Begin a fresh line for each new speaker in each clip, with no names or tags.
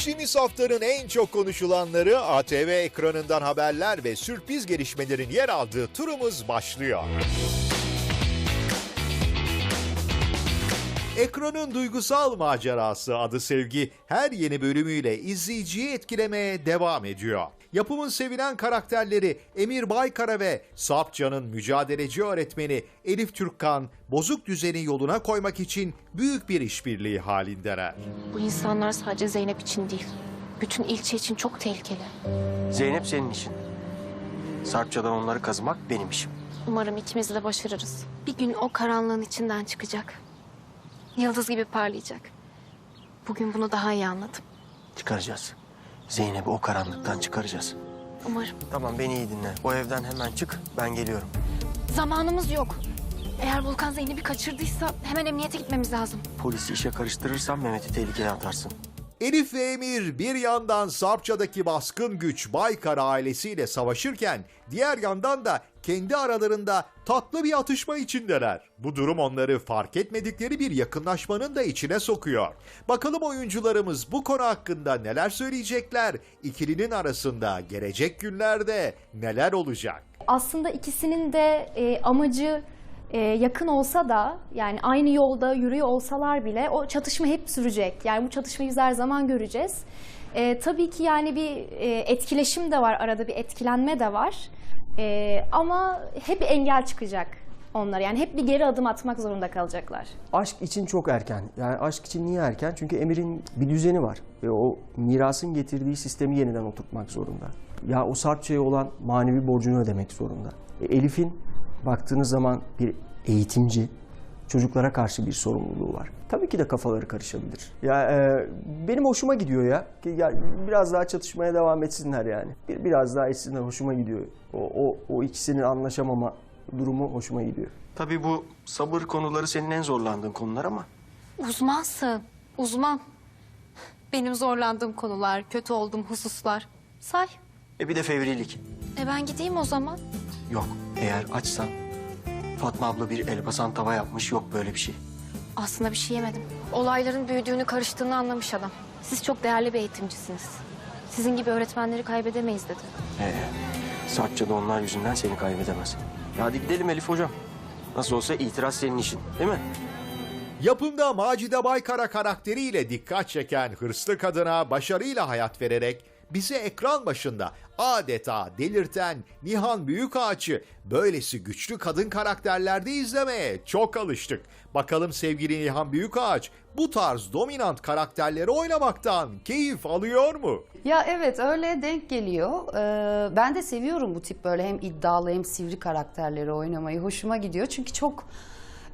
Geçtiğimiz haftanın en çok konuşulanları ATV ekranından haberler ve sürpriz gelişmelerin yer aldığı turumuz başlıyor. Ekranın duygusal macerası adı Sevgi her yeni bölümüyle izleyiciyi etkilemeye devam ediyor. Yapımın sevilen karakterleri Emir Baykara ve Sapcan'ın mücadeleci öğretmeni Elif Türkkan bozuk düzeni yoluna koymak için büyük bir işbirliği halindeler.
Bu insanlar sadece Zeynep için değil. Bütün ilçe için çok tehlikeli.
Zeynep senin işin. Sarpçadan onları kazımak benim işim.
Umarım ikimiz de başarırız. Bir gün o karanlığın içinden çıkacak. Yıldız gibi parlayacak. Bugün bunu daha iyi anladım.
Çıkaracağız. Zeynep'i o karanlıktan çıkaracağız.
Umarım.
Tamam beni iyi dinle. O evden hemen çık. Ben geliyorum.
Zamanımız yok. Eğer Volkan Zeynep'i kaçırdıysa hemen emniyete gitmemiz lazım.
Polisi işe karıştırırsan Mehmet'i tehlikeye atarsın.
Elif ve Emir bir yandan Sarpça'daki baskın güç Baykara ailesiyle savaşırken diğer yandan da kendi aralarında tatlı bir atışma içindeler. Bu durum onları fark etmedikleri bir yakınlaşmanın da içine sokuyor. Bakalım oyuncularımız bu konu hakkında neler söyleyecekler? İkilinin arasında gelecek günlerde neler olacak?
aslında ikisinin de e, amacı e, yakın olsa da yani aynı yolda yürüyor olsalar bile o çatışma hep sürecek. Yani bu çatışmayı biz her zaman göreceğiz. E, tabii ki yani bir e, etkileşim de var, arada bir etkilenme de var. E, ama hep engel çıkacak onlar. Yani hep bir geri adım atmak zorunda kalacaklar.
Aşk için çok erken. Yani aşk için niye erken? Çünkü Emir'in bir düzeni var. Ve o mirasın getirdiği sistemi yeniden oturtmak zorunda. Ya o Sarpça'ya olan manevi borcunu ödemek zorunda. E, Elif'in baktığınız zaman bir eğitimci, çocuklara karşı bir sorumluluğu var. Tabii ki de kafaları karışabilir. Ya e, benim hoşuma gidiyor ya. Ki ya biraz daha çatışmaya devam etsinler yani. Bir biraz daha etsinler hoşuma gidiyor. O o o ikisinin anlaşamama durumu hoşuma gidiyor.
Tabii bu sabır konuları senin en zorlandığın konular ama...
Uzmansın. Uzman. Benim zorlandığım konular, kötü olduğum hususlar. Say.
E bir de fevrilik.
E ben gideyim o zaman.
Yok eğer açsan Fatma abla bir elbasan tava yapmış yok böyle bir şey.
Aslında bir şey yemedim. Olayların büyüdüğünü, karıştığını anlamış adam. Siz çok değerli bir eğitimcisiniz. Sizin gibi öğretmenleri kaybedemeyiz dedi.
Ee, Sarpça da onlar yüzünden seni kaybedemez. Ya hadi gidelim Elif hocam. Nasıl olsa itiraz senin işin değil mi?
Yapımda Macide Baykara karakteriyle dikkat çeken hırslı kadına başarıyla hayat vererek bizi ekran başında adeta delirten Nihan Büyükağaç'ı böylesi güçlü kadın karakterlerde izlemeye çok alıştık. Bakalım sevgili Nihan Büyükağaç bu tarz dominant karakterleri oynamaktan keyif alıyor mu?
Ya evet öyle denk geliyor. Ee, ben de seviyorum bu tip böyle hem iddialı hem sivri karakterleri oynamayı. Hoşuma gidiyor çünkü çok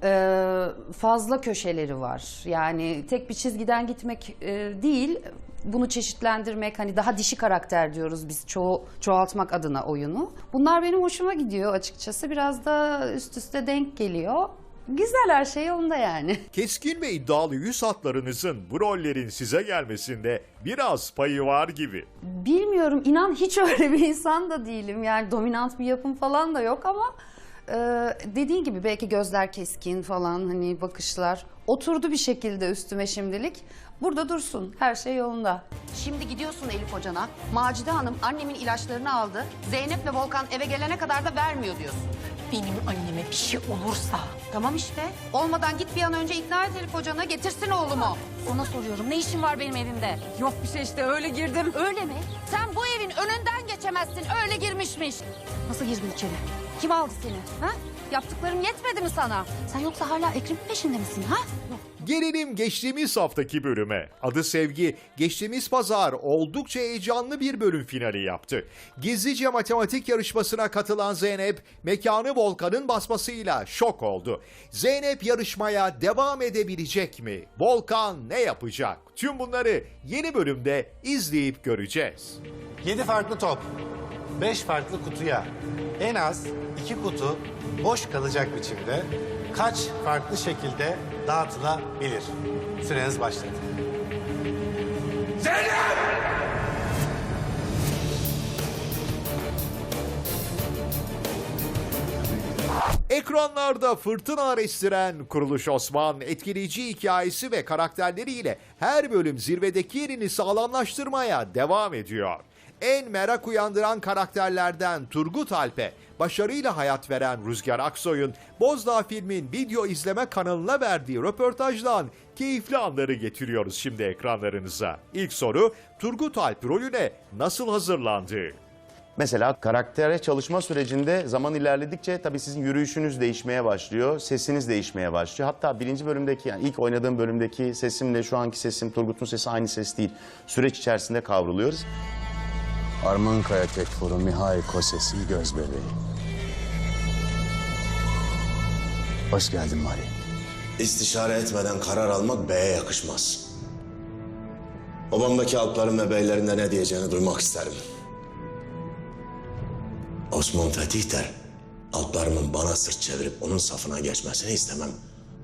e, fazla köşeleri var. Yani tek bir çizgiden gitmek e, değil, bunu çeşitlendirmek hani daha dişi karakter diyoruz biz çoğu çoğaltmak adına oyunu. Bunlar benim hoşuma gidiyor açıkçası. Biraz da üst üste denk geliyor. Güzel her şey yolunda yani.
Keskin ve iddialı yüz hatlarınızın bu rollerin size gelmesinde biraz payı var gibi.
Bilmiyorum inan hiç öyle bir insan da değilim. Yani dominant bir yapım falan da yok ama e, dediğin gibi belki gözler keskin falan hani bakışlar oturdu bir şekilde üstüme şimdilik. Burada dursun her şey yolunda.
Şimdi gidiyorsun Elif hocana. Macide Hanım annemin ilaçlarını aldı. Zeynep ve Volkan eve gelene kadar da vermiyor diyorsun.
Benim anneme bir şey olursa
Tamam işte. Olmadan git bir an önce ikna et Elif hocana getirsin oğlumu.
ona soruyorum ne işin var benim evimde? Yok bir şey işte öyle girdim.
Öyle mi? Sen bu evin önünden geçemezsin. Öyle girmişmiş.
Nasıl girdin içeri? Kim aldı seni? Ha?
Yaptıklarım yetmedi mi sana?
Sen yoksa hala Ekrem'in peşinde misin ha?
Gelelim geçtiğimiz haftaki bölüme. Adı Sevgi, geçtiğimiz pazar oldukça heyecanlı bir bölüm finali yaptı. Gizlice matematik yarışmasına katılan Zeynep, mekanı Volkan'ın basmasıyla şok oldu. Zeynep yarışmaya devam edebilecek mi? Volkan ne yapacak? Tüm bunları yeni bölümde izleyip göreceğiz.
7 farklı top, 5 farklı kutuya en az 2 kutu boş kalacak biçimde kaç farklı şekilde dağıtılabilir? Süreniz başladı.
Ekranlarda fırtına estiren Kuruluş Osman etkileyici hikayesi ve karakterleriyle her bölüm zirvedeki yerini sağlamlaştırmaya devam ediyor. En merak uyandıran karakterlerden Turgut Alp'e başarıyla hayat veren Rüzgar Aksoy'un Bozdağ filmin video izleme kanalına verdiği röportajdan keyifli anları getiriyoruz şimdi ekranlarınıza. İlk soru Turgut Alp rolüne nasıl hazırlandı?
Mesela karaktere çalışma sürecinde zaman ilerledikçe tabii sizin yürüyüşünüz değişmeye başlıyor, sesiniz değişmeye başlıyor. Hatta birinci bölümdeki, yani ilk oynadığım bölümdeki sesimle şu anki sesim, Turgut'un sesi aynı ses değil. Süreç içerisinde kavruluyoruz.
Arman Kaya Tekfur'un Mihail Koses'in göz bebeği. Hoş geldin Mari.
İstişare etmeden karar almak beye yakışmaz. Obamdaki alpların ve beylerin de ne diyeceğini duymak isterim. Osman Fetih der, alplarımın bana sırt çevirip onun safına geçmesini istemem.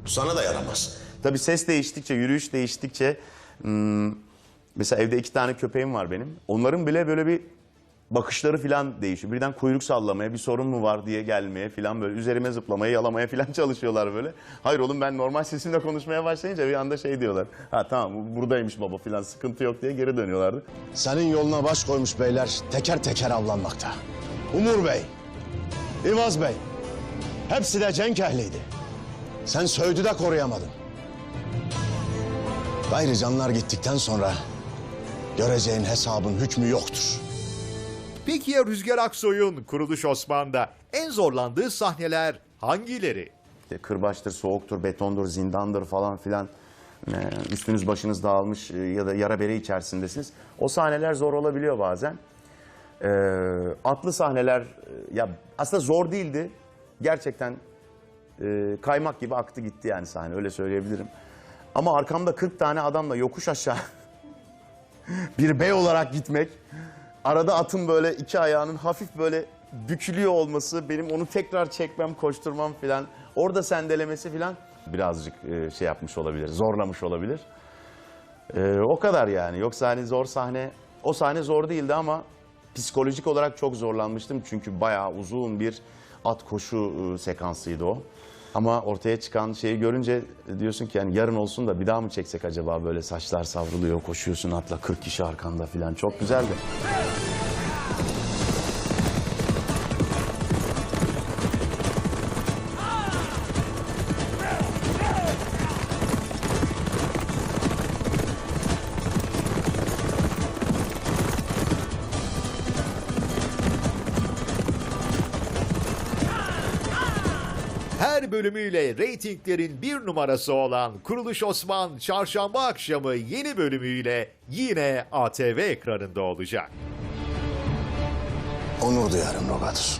Bu sana da yaramaz.
Tabii ses değiştikçe, yürüyüş değiştikçe... hmm, mesela evde iki tane köpeğim var benim. Onların bile böyle bir bakışları falan değişiyor. Birden kuyruk sallamaya, bir sorun mu var diye gelmeye falan böyle üzerime zıplamaya, yalamaya falan çalışıyorlar böyle. Hayır oğlum ben normal sesimle konuşmaya başlayınca bir anda şey diyorlar. Ha tamam bu buradaymış baba falan sıkıntı yok diye geri dönüyorlardı.
Senin yoluna baş koymuş beyler teker teker avlanmakta. Umur Bey, İvaz Bey, hepsi de cenk ehliydi. Sen Söğüt'ü de koruyamadın. Gayrı canlar gittikten sonra göreceğin hesabın hükmü yoktur.
Peki ya Rüzgar Aksoy'un Kuruluş Osman'da en zorlandığı sahneler hangileri?
İşte kırbaçtır, soğuktur, betondur, zindandır falan filan. Ee, üstünüz başınız dağılmış e, ya da yara bere içerisindesiniz. O sahneler zor olabiliyor bazen. Ee, atlı sahneler e, ya aslında zor değildi. Gerçekten e, kaymak gibi aktı gitti yani sahne öyle söyleyebilirim. Ama arkamda 40 tane adamla yokuş aşağı bir bey olarak gitmek. Arada atın böyle iki ayağının hafif böyle bükülüyor olması, benim onu tekrar çekmem, koşturmam filan. Orada sendelemesi filan birazcık e, şey yapmış olabilir, zorlamış olabilir. E, o kadar yani. Yoksa hani zor sahne, o sahne zor değildi ama psikolojik olarak çok zorlanmıştım. Çünkü bayağı uzun bir at koşu e, sekansıydı o. Ama ortaya çıkan şeyi görünce diyorsun ki yani yarın olsun da bir daha mı çeksek acaba böyle saçlar savruluyor, koşuyorsun atla 40 kişi arkanda filan çok güzeldi.
Her bölümüyle reytinglerin bir numarası olan Kuruluş Osman çarşamba akşamı yeni bölümüyle yine ATV ekranında olacak.
Onur duyarım Rogatus.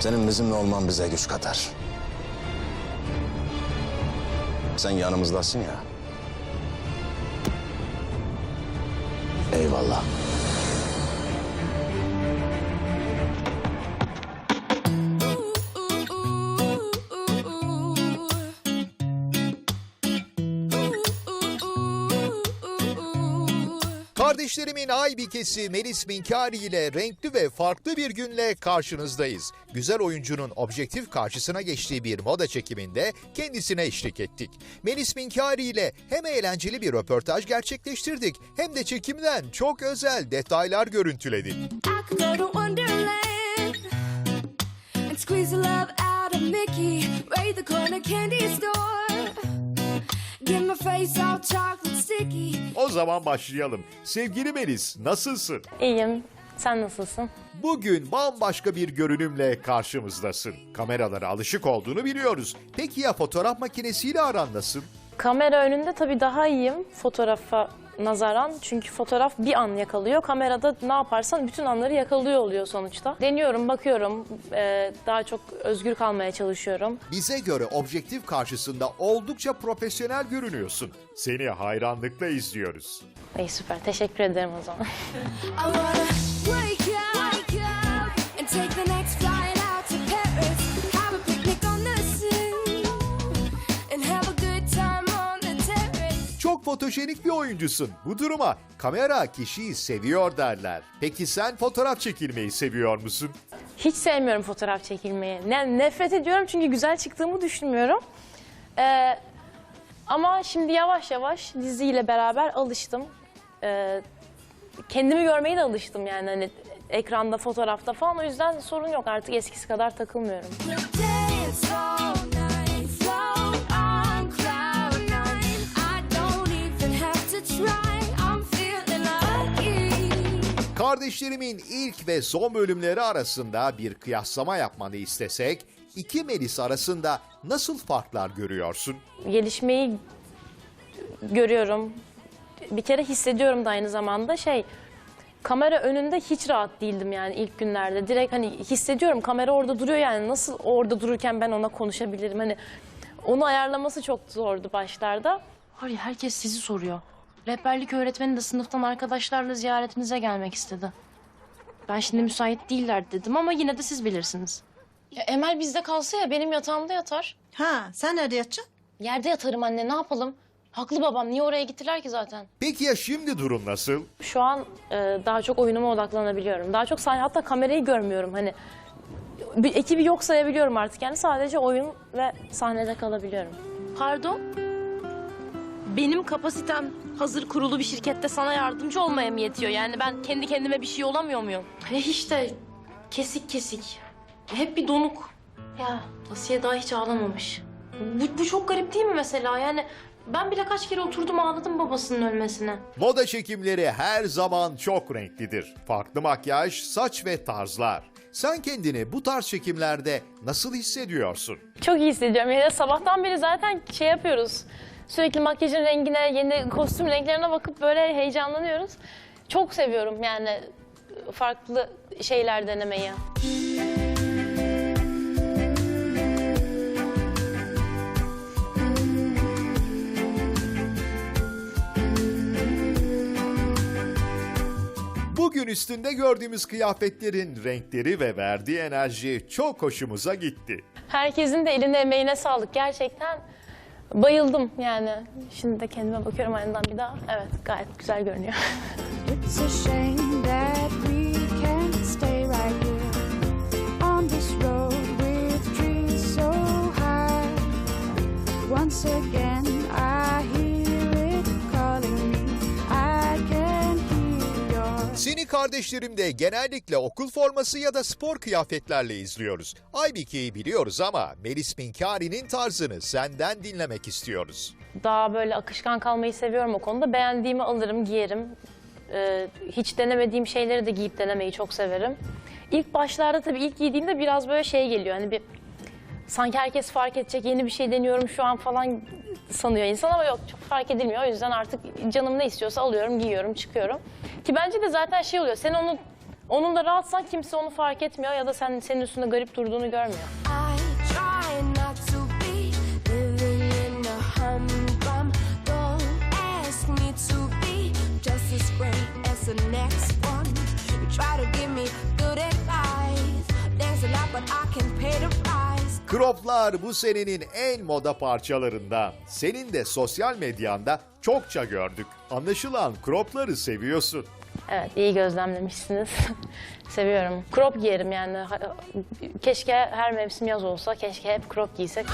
Senin bizimle olman bize güç katar. Sen yanımızdasın ya. Eyvallah.
Kardeşlerimin Aybikesi Melis Minkari ile renkli ve farklı bir günle karşınızdayız. Güzel oyuncunun objektif karşısına geçtiği bir moda çekiminde kendisine eşlik ettik. Melis Minkari ile hem eğlenceli bir röportaj gerçekleştirdik hem de çekimden çok özel detaylar görüntüledik.
Squeeze the love out of Mickey, raid the corner candy store,
O zaman başlayalım. Sevgili Melis nasılsın?
İyiyim. Sen nasılsın?
Bugün bambaşka bir görünümle karşımızdasın. Kameralara alışık olduğunu biliyoruz. Peki ya fotoğraf makinesiyle aran nasıl?
Kamera önünde tabii daha iyiyim fotoğrafa nazaran. Çünkü fotoğraf bir an yakalıyor. Kamerada ne yaparsan bütün anları yakalıyor oluyor sonuçta. Deniyorum, bakıyorum. Ee, daha çok özgür kalmaya çalışıyorum.
Bize göre objektif karşısında oldukça profesyonel görünüyorsun. Seni hayranlıkla izliyoruz.
İyi süper. Teşekkür ederim o zaman.
I wanna wake up,
fotojenik bir oyuncusun. Bu duruma kamera kişiyi seviyor derler. Peki sen fotoğraf çekilmeyi seviyor musun?
Hiç sevmiyorum fotoğraf çekilmeyi. Ne, nefret ediyorum çünkü güzel çıktığımı düşünmüyorum. Ee, ama şimdi yavaş yavaş diziyle beraber alıştım. Ee, kendimi görmeye de alıştım yani hani ekranda, fotoğrafta falan. O yüzden sorun yok artık eskisi kadar takılmıyorum.
Kardeşlerimin ilk ve son bölümleri arasında bir kıyaslama yapmanı istesek, iki Melis arasında nasıl farklar görüyorsun?
gelişmeyi görüyorum. Bir kere hissediyorum da aynı zamanda şey kamera önünde hiç rahat değildim yani ilk günlerde. Direkt hani hissediyorum kamera orada duruyor yani nasıl orada dururken ben ona konuşabilirim hani onu ayarlaması çok zordu başlarda.
Ya herkes sizi soruyor. Rehberlik öğretmeni de sınıftan arkadaşlarla ziyaretinize gelmek istedi. Ben şimdi müsait değiller dedim ama yine de siz bilirsiniz. Ya Emel bizde kalsa ya benim yatağımda yatar.
Ha, sen nerede yatacaksın?
Yerde yatarım anne ne yapalım? Haklı babam niye oraya gittiler ki zaten?
Peki ya şimdi durum nasıl?
Şu an e, daha çok oyunuma odaklanabiliyorum. Daha çok sahne hatta kamerayı görmüyorum hani bir ekibi yok sayabiliyorum artık yani sadece oyun ve sahnede kalabiliyorum.
Pardon? Benim kapasitem hazır kurulu bir şirkette sana yardımcı olmaya mı yetiyor? Yani ben kendi kendime bir şey olamıyor muyum? He hiç de kesik kesik. Hep bir donuk. Ya Asiye daha hiç ağlamamış. Bu, bu çok garip değil mi mesela? Yani ben bile kaç kere oturdum ağladım babasının ölmesine.
Moda çekimleri her zaman çok renklidir. Farklı makyaj, saç ve tarzlar. Sen kendini bu tarz çekimlerde nasıl hissediyorsun?
Çok iyi hissediyorum. Yani sabahtan beri zaten şey yapıyoruz. Sürekli makyajın rengine, yeni kostüm renklerine bakıp böyle heyecanlanıyoruz. Çok seviyorum yani farklı şeyler denemeyi.
Bugün üstünde gördüğümüz kıyafetlerin renkleri ve verdiği enerji çok hoşumuza gitti.
Herkesin de eline emeğine sağlık. Gerçekten bayıldım yani. Şimdi de kendime bakıyorum aynadan bir daha. Evet gayet güzel görünüyor.
It's a
Seni kardeşlerim de genellikle okul forması ya da spor kıyafetlerle izliyoruz. Aybike'yi biliyoruz ama Melis Minkari'nin tarzını senden dinlemek istiyoruz.
Daha böyle akışkan kalmayı seviyorum o konuda. Beğendiğimi alırım, giyerim. Ee, hiç denemediğim şeyleri de giyip denemeyi çok severim. İlk başlarda tabii ilk giydiğimde biraz böyle şey geliyor. Hani bir sanki herkes fark edecek yeni bir şey deniyorum şu an falan sanıyor insan ama yok çok fark edilmiyor. O yüzden artık canım ne istiyorsa alıyorum, giyiyorum, çıkıyorum. Ki bence de zaten şey oluyor. Sen onu onunla rahatsan kimse onu fark etmiyor ya da sen senin üstünde garip durduğunu görmüyor.
Try to give me good advice. There's a lot, but I can pay the price.
Croplar bu senenin en moda parçalarından. Senin de sosyal medyanda çokça gördük. Anlaşılan cropları seviyorsun.
Evet, iyi gözlemlemişsiniz. Seviyorum. Crop giyerim yani. Keşke her mevsim yaz olsa, keşke hep crop giysek.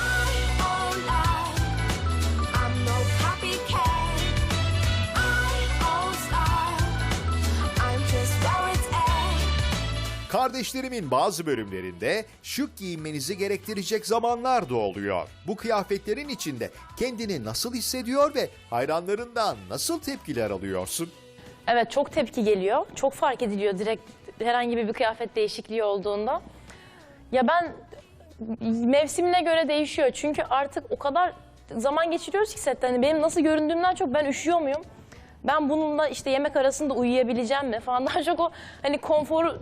Kardeşlerimin bazı bölümlerinde şık giyinmenizi gerektirecek zamanlar da oluyor. Bu kıyafetlerin içinde kendini nasıl hissediyor ve hayranlarından nasıl tepkiler alıyorsun?
Evet, çok tepki geliyor. Çok fark ediliyor direkt herhangi bir kıyafet değişikliği olduğunda. Ya ben mevsimine göre değişiyor. Çünkü artık o kadar zaman geçiriyoruz ki sette. Hani benim nasıl göründüğümden çok ben üşüyor muyum? Ben bununla işte yemek arasında uyuyabileceğim mi falan daha çok o hani konfor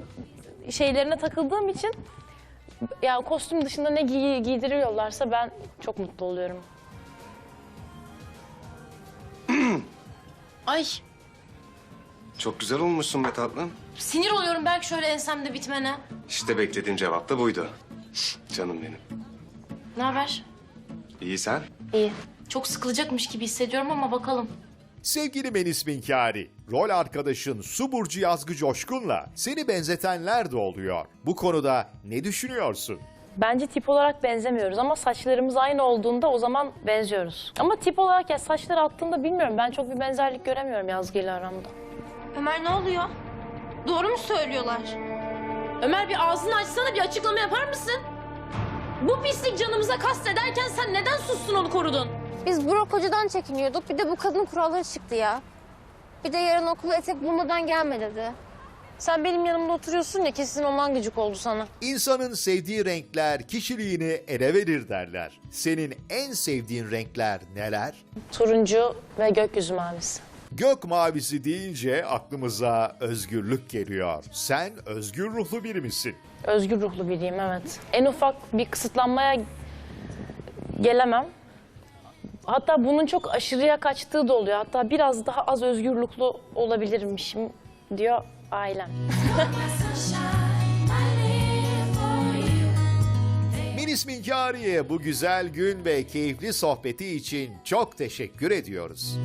şeylerine takıldığım için ya kostüm dışında ne giy- giydiriyorlarsa ben çok mutlu oluyorum.
Ay
Çok güzel olmuşsun be tatlım.
sinir oluyorum belki şöyle ensemde bitmene.
İşte beklediğim cevap da buydu. Canım benim.
Ne haber?
İyi sen?
İyi.
Çok sıkılacakmış gibi hissediyorum ama bakalım.
Sevgili Melis Minkari, rol arkadaşın Su Burcu Yazgı Coşkun'la seni benzetenler de oluyor. Bu konuda ne düşünüyorsun?
Bence tip olarak benzemiyoruz ama saçlarımız aynı olduğunda o zaman benziyoruz. Ama tip olarak ya saçları attığında bilmiyorum ben çok bir benzerlik göremiyorum Yazgı ile aramda.
Ömer ne oluyor? Doğru mu söylüyorlar? Ömer bir ağzını açsana bir açıklama yapar mısın? Bu pislik canımıza kastederken sen neden sustun onu korudun?
Biz Burak Hoca'dan çekiniyorduk. Bir de bu kadın kuralları çıktı ya. Bir de yarın okula etek bulmadan gelme dedi.
Sen benim yanımda oturuyorsun ya kesin ondan gıcık oldu sana.
İnsanın sevdiği renkler kişiliğini ele verir derler. Senin en sevdiğin renkler neler?
Turuncu ve gökyüzü mavisi.
Gök mavisi deyince aklımıza özgürlük geliyor. Sen özgür ruhlu biri misin?
Özgür ruhlu biriyim evet. En ufak bir kısıtlanmaya gelemem. Hatta bunun çok aşırıya kaçtığı da oluyor. Hatta biraz daha az özgürlüklü olabilirmişim diyor ailem.
Melis Minkari'ye bu güzel gün ve keyifli sohbeti için çok teşekkür ediyoruz.